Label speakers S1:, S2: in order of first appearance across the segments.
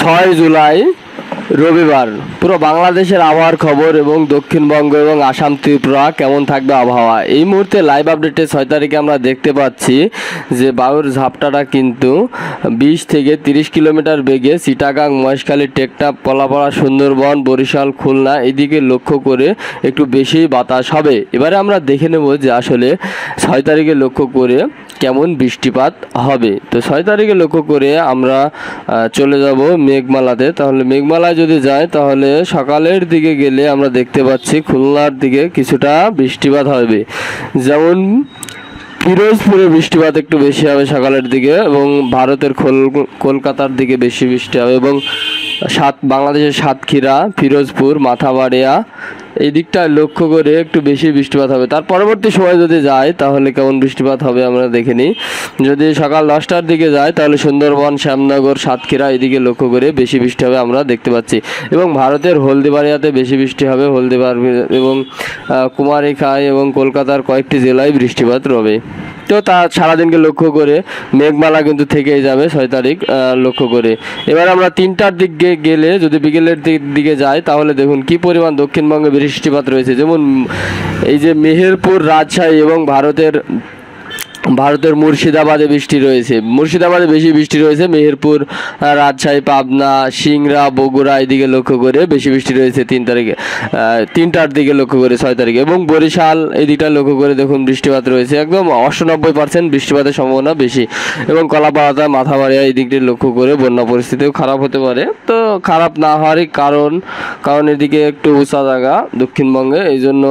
S1: ছয় জুলাই রবিবার। পুরো বাংলাদেশের আবহাওয়ার খবর এবং দক্ষিণবঙ্গ এবং আসাম ত্রিপুরা কেমন থাকবে আবহাওয়া? এই মুহূর্তে লাইভ আপডেটে ছয় তারিখে আমরা দেখতে পাচ্ছি যে বায়ুর ঝাপটাটা কিন্তু বিশ থেকে তিরিশ কিলোমিটার বেগে চিটাগাং, মহেশখালী টেকটাপ কলাপাড়া সুন্দরবন, বরিশাল, খুলনা এদিকে লক্ষ্য করে একটু বেশি বাতাস হবে। এবারে আমরা দেখে নেব যে আসলে ছয় তারিখে লক্ষ্য করে কেমন বৃষ্টিপাত হবে। তো ছয় তারিখে লক্ষ্য করে আমরা চলে যাব মেঘমালাতে। তাহলে মেঘমালায় যদি যাই তাহলে সকালের দিকে গেলে আমরা দেখতে পাচ্ছি খুলনার দিকে কিছুটা বৃষ্টিপাত হবে। যেমন পিরোজপুরে বৃষ্টিপাত একটু বেশি হবে সকালের দিকে এবং ভারতের কলকাতার দিকে বেশি বৃষ্টি হবে এবং সাত, বাংলাদেশের সাতক্ষীরা, ফিরোজপুর, মাথাবাড়িয়া, এই দিকটায় লক্ষ্য করে একটু বেশি বৃষ্টিপাত হবে। তার পরবর্তী সময় যদি যায়, তাহলে কেমন বৃষ্টিপাত হবে আমরা দেখে নিই। যদি সকাল দশটার দিকে যায়, তাহলে সুন্দরবন, শ্যামনগর, সাতক্ষীরা এদিকে লক্ষ্য করে বেশি বৃষ্টি হবে আমরা দেখতে পাচ্ছি। এবং ভারতের হলদিবাড়িয়াতে বেশি বৃষ্টি হবে। হলদিবার এবং কুমারিখাই এবং কলকাতার কয়েকটি জেলায় বৃষ্টিপাত রবে। তো তা সারাদিনকে লক্ষ্য করে মেঘমালা কিন্তু থেকেই যাবে ছয় তারিখ লক্ষ্য করে। এবার আমরা তিনটার দিকে গেলে যদি বিকেলের দিক- যাই, তাহলে দেখুন কি পরিমাণ দক্ষিণবঙ্গে বৃষ্টিপাত রয়েছে। যেমন এই যে মেহেরপুর, রাজশাহী এবং ভারতের ভারতের মুর্শিদাবাদে বৃষ্টি রয়েছে। মুর্শিদাবাদে বেশি বৃষ্টি রয়েছে, মেহেরপুর রাজশাহী, পাবনা, সিংড়া, বগুড়া এদিকে লক্ষ্য করে বেশি বৃষ্টি রয়েছে তিন তারিখে তিনটার দিকে লক্ষ্য করে ছয় তারিখে। এবং বরিশাল এদিকটা লক্ষ্য করে দেখুন বৃষ্টিপাত রয়েছে, একদম অষ্টানব্বই পার্সেন্ট বৃষ্টিপাতের সম্ভাবনা বেশি। এবং কলাপাড়াতা মাথাবাড়িয়া এই দিকটি লক্ষ্য করে বন্যা পরিস্থিতিও খারাপ হতে পারে। তো খারাপ না হওয়ারই কারণ কারণ এদিকে একটু উঁচা জায়গা দক্ষিণবঙ্গে এই জন্য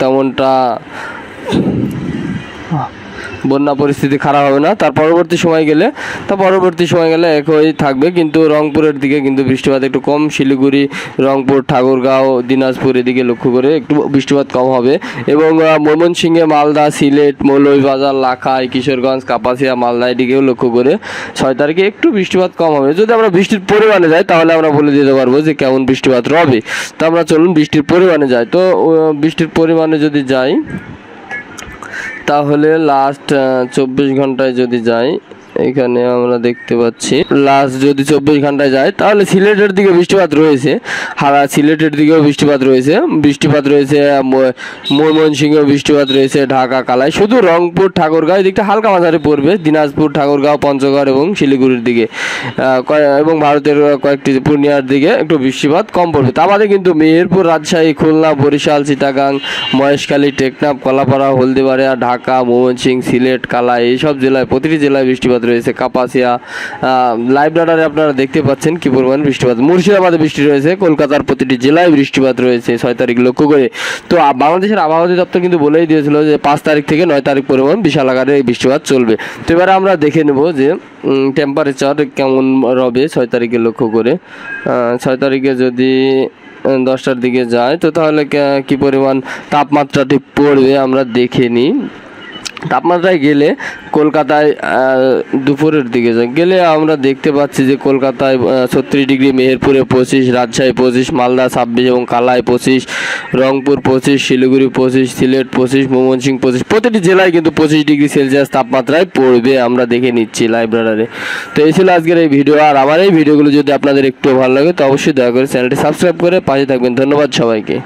S1: তেমনটা বন্যা পরিস্থিতি খারাপ হবে না। তার পরবর্তী সময় গেলে, তা পরবর্তী সময় গেলে একই থাকবে। কিন্তু রংপুরের দিকে কিন্তু বৃষ্টিপাত একটু কম। শিলিগুড়ি, রংপুর, ঠাকুরগাঁও, দিনাজপুর এদিকে লক্ষ্য করে একটু বৃষ্টিপাত কম হবে। এবং ময়মনসিংহে, মালদা, সিলেট, মৌলভীবাজার, লাখাই, কিশোরগঞ্জ, কাপাসিয়া, মালদা এদিকেও লক্ষ্য করে ছয় তারিখে একটু বৃষ্টিপাত কম হবে। যদি আমরা বৃষ্টির পরিমাণে যাই, তাহলে আমরা বলে দিতে পারব যে কেমন বৃষ্টিপাত রবে। তো আমরা চলুন বৃষ্টির পরিমাণে যাই। তো বৃষ্টির পরিমাণে যদি যাই তাহলে লাস্ট চব্বিশ ঘন্টায় যদি যাই এখানে আমরা দেখতে পাচ্ছি। লাস্ট যদি চব্বিশ ঘন্টায় যায়, তাহলে সিলেটের দিকে বৃষ্টিপাত রয়েছে। হারা সিলেটের দিকেও বৃষ্টিপাত রয়েছে। বৃষ্টিপাত রয়েছে ময়মনসিংহেও বৃষ্টিপাত রয়েছে, ঢাকা কালায় শুধু রংপুর, ঠাকুরগাঁও দিকটা হালকা মাঝারে পড়বে। দিনাজপুর, ঠাকুরগাঁও, পঞ্চগড় এবং শিলিগুড়ির দিকে। এবং ভারতের কয়েকটি পূর্ণিয়ার দিকে একটু বৃষ্টিপাত কম পড়বে। তা বাদে কিন্তু মেহেরপুর, রাজশাহী, খুলনা, বরিশাল, চিটাগাং, মহেশখালী, টেকনাফ, কলাপাড়া, হলদিবাড়িয়া, ঢাকা, ময়মনসিংহ, সিলেট কালা এইসব জেলায়, প্রতিটি জেলায় বৃষ্টিপাত রয়েছে, কাপাসিয়া লাইভ রাডারে আপনারা দেখতে পাচ্ছেন কি পরিমাণ বৃষ্টিপাত। মুর্শিদাবাদে বৃষ্টি রয়েছে, কলকাতার প্রতিটি জেলায় বৃষ্টিপাত রয়েছে ছয় তারিখ লক্ষ্য করে। তো বাংলাদেশের আবহাওয়া অধিদপ্তর কিন্তু বলেই দিয়েছিল যে পাঁচ তারিখ থেকে নয় তারিখ পরিমাণ বিশাল আকারে এই বৃষ্টিপাত চলবে। তো, এবারে আমরা দেখে নেব যে টেম্পারেচার কেমন রবে ছয় তারিখে লক্ষ্য করে। ছয় তারিখে যদি দশটার দিকে যায়, তো তাহলে কি পরিমাণ তাপমাত্রাটি পড়বে আমরা দেখে নিই। তাপমাত্রায় গেলে কলকাতায় দুপুরের দিকে গেলে আমরা দেখতে পাচ্ছি যে কলকাতায় ছত্রিশ ডিগ্রি মেহেরপুরে পঁচিশ, রাজশাহী পঁচিশ, মালদা ছাব্বিশ এবং কালায় পঁচিশ, রংপুর পঁচিশ, শিলিগুড়ি পঁচিশ, সিলেট পঁচিশ, ময়মনসিংহ পঁচিশ। প্রতিটি জেলায় কিন্তু পঁচিশ ডিগ্রি সেলসিয়াস তাপমাত্রায় পড়বে, আমরা দেখে নিচ্ছি লাইব্রেরি তো এই ছিল আজকের এই ভিডিও। আর আমার এই ভিডিওগুলো যদি আপনাদের একটু ভালো লাগে, তো অবশ্যই দয়া করে চ্যানেলটি সাবস্ক্রাইব করে পাশে থাকবেন। ধন্যবাদ সবাইকে।